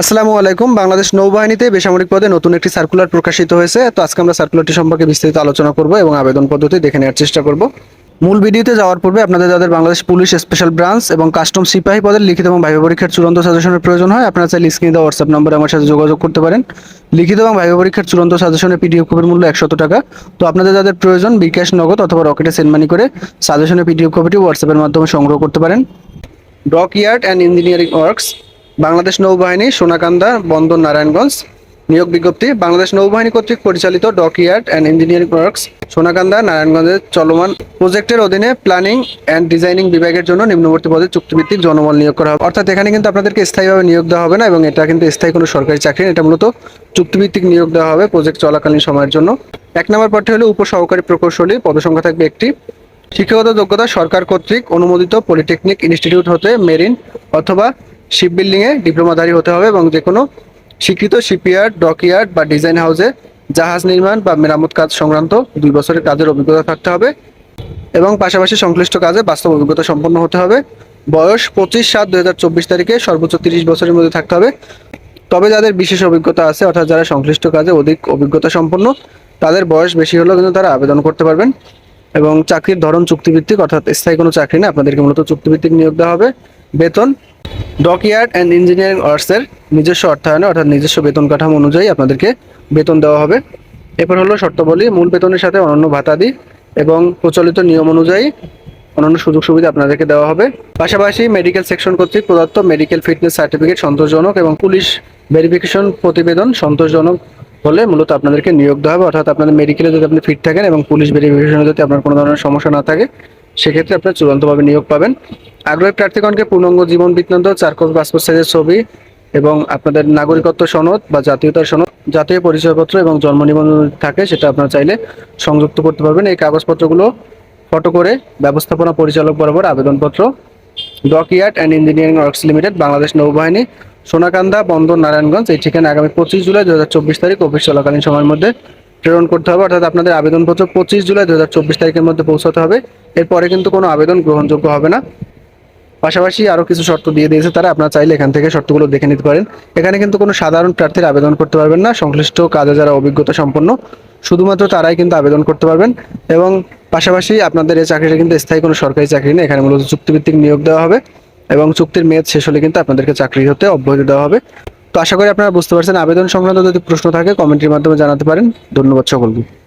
আসসালামু আলাইকুম। বাংলাদেশ নৌবাহিনীতে বেসামরিক পদে নতুন একটি সার্কুলার প্রকাশিত হয়েছে। তো আজকে আমরা সার্কুলারটি সম্পর্কে বিস্তারিত আলোচনা করব এবং আবেদন পদ্ধতি দেখে নেওয়ার চেষ্টা করব। মূল ভিডিওতে যাওয়ার পূর্বে আপনাদের যাদের বাংলাদেশ পুলিশ স্পেশাল ব্রাঞ্চ এবং কাস্টম সিপাহী পদের লিখিত এবং ভাইবা পরীক্ষার চূড়ান্ত সাজেশনের প্রয়োজন হয়, আপনারা চাইলে স্ক্রিনে দেওয়া হোয়াটসঅ্যাপ নম্বরে আমার সাথে যোগাযোগ করতে পারেন। লিখিত এবং ভাইবা পরীক্ষার চূড়ান্ত সাজেশনের পিডিএফ কপির মূল্য একশত টাকা। তো আপনাদের যাদের প্রয়োজন বিকাশ নগদ অথবা রকেটে সেন্ড মানি করে সাজেশনের পিডিএফ কপিটি হোয়াটসঅ্যাপের মাধ্যমে সংগ্রহ করতে পারেন। Dockyard and engineering works Bangladesh নৌবাহিনী, সোনাকান্দা, বন্দর নারায়ণগঞ্জ। নিয়োগ বিজ্ঞপ্তি, বাংলাদেশ নৌবাহিনী কর্তৃক পরিচালিত dockyard and engineering works Sonakanda নারায়ণগঞ্জের চলমান প্রজেক্টের অধীনে প্ল্যানিং অ্যান্ড ডিজাইনিং বিভাগের জন্য নিম্নবর্তী পদে চুক্তিভিত্তিক জনবল নিয়োগ করা হবে। অর্থাৎ এখানে কিন্তু আপনাদেরকে স্থায়ীভাবে নিয়োগ দেওয়া হবে না এবং এটা কিন্তু স্থায়ী কোনো সরকারি চাকরি এটা মূলত চুক্তিভিত্তিক নিয়োগ দেওয়া হবে প্রজেক্ট চলাকালীন সময়ের জন্য। এক নম্বর পদটি হলো উপসহকারী প্রকৌশলী, পদসংখ্যা থাকবে একটি। শিক্ষাগত যোগ্যতা সরকার কর্তৃক অনুমোদিত পলিটেকনিক ইনস্টিটিউট হতে মেরিন অথবা শিপ বিল্ডিংয়ে ডিপ্লোমাধারী হতে হবে এবং যে কোনো স্বীকৃত শিপইয়ার্ড, ডকইয়ার্ড বা ডিজাইন হাউসে জাহাজ নির্মাণ বা মেরামত কাজ সংক্রান্ত দুই বছরের কাজের অভিজ্ঞতা থাকতে হবে এবং পাশাপাশি সংশ্লিষ্ট কাজে বাস্তব অভিজ্ঞতা সম্পন্ন হতে হবে। বয়স পঁচিশ সাত দু তারিখে সর্বোচ্চ তিরিশ বছরের মধ্যে থাকতে হবে। তবে যাদের বিশেষ অভিজ্ঞতা আছে অর্থাৎ যারা সংশ্লিষ্ট কাজে অধিক অভিজ্ঞতা সম্পন্ন, তাদের বয়স বেশি হলেও কিন্তু তারা আবেদন করতে পারবেন এবং চাকরির ধরন চুক্তিভিত্তিক অর্থাৎ স্থায়ী কোনো চাকরি না, আপনাদেরকে মূলত চুক্তিভিত্তিক নিয়োগ দেওয়া হবে। বেতন ডকইয়ার্ড অ্যান্ড ইঞ্জিনিয়ারিং আর্টসের নিজস্ব অর্থায়নে অর্থাৎ নিজস্ব বেতন কাঠামো অনুযায়ী আপনাদেরকে বেতন দেওয়া হবে। এরপর হলো শর্তাবলী, মূল বেতনের সাথে অনন্য ভাতাদি এবং প্রচলিত নিয়ম অনুযায়ী অন্যান্য সুযোগ সুবিধা আপনাদেরকে দেওয়া হবে। পাশাপাশি মেডিকেল সেকশন কর্তৃক প্রদত্ত মেডিকেল ফিটনেস সার্টিফিকেট সন্তোষজনক এবং পুলিশ ভেরিফিকেশন প্রতিবেদন সন্তোষজনক হলে মূলত আপনাদেরকে নিয়োগ দেওয়া হবে। অর্থাৎ আপনাদের মেডিকেলে যদি আপনি ফিট থাকেন এবং পুলিশ ভেরিফিকেশনে যদি আপনার কোনো ধরনের সমস্যা না থাকে, সেক্ষেত্রে আপনার চূড়ান্তভাবে নিয়োগ পাবেন। আগ্রহী প্রার্থীগণকে পূর্ণাঙ্গ জীবন বৃত্তান্ত চার কপি পাসপোর্ট সাইজের ছবি এবং আপনাদের নাগরিকত্ব সনদ বা জাতীয়তার সনদ, জাতীয় পরিচয়পত্র এবং জন্ম নিবন্ধন থাকে সেটা আপনারা চাইলে সংযুক্ত করতে পারবেন। এই কাগজপত্রগুলো ফটো করে ব্যবস্থাপনা পরিচালক বরাবর আবেদনপত্র। Dockyard and engineering works limited, Bangladesh নৌবাহিনী, সোনাকান্দা বন্দর নারায়ণগঞ্জ। এই ঠিকানা আগামী পঁচিশ জুলাই দু হাজার চব্বিশ তারিখ, অফিস চলাকালীন সময়ের মধ্যে প্রেরণ করতে হবে। অর্থাৎ আপনাদের আবেদনপত্র পঁচিশ জুলাই দু হাজার চব্বিশ তারিখের মধ্যে পৌঁছাতে হবে। এরপরে কিন্তু কোনো আবেদন গ্রহণযোগ্য হবে না। পাশাপাশি আরও কিছু শর্ত দিয়ে দিয়েছে তারা। আপনারা চাইলে এখান থেকে শর্তগুলো দেখে নিতে পারেন। এখানে কিন্তু কোনো সাধারণ প্রার্থীর আবেদন করতে পারবেন না। সংশ্লিষ্ট কাজে যারা অভিজ্ঞতা সম্পন্ন, শুধুমাত্র তারাই কিন্তু আবেদন করতে পারবেন। এবং পাশাপাশি আপনাদের এই চাকরিটা কিন্তু স্থায়ী কোনো সরকারি চাকরি না এখানে মূলত চুক্তিভিত্তিক নিয়োগ দেওয়া হবে এবং চুক্তির মেয়াদ শেষ হলে কিন্তু আপনাদেরকে চাকরি হতে অব্যাহতি দেওয়া হবে। তো আশা করি আপনারা বুঝতে পারছেন। আবেদন সংক্রান্ত যদি প্রশ্ন থাকে, কমেন্টের মাধ্যমে জানাতে পারেন। ধন্যবাদ সকলকে।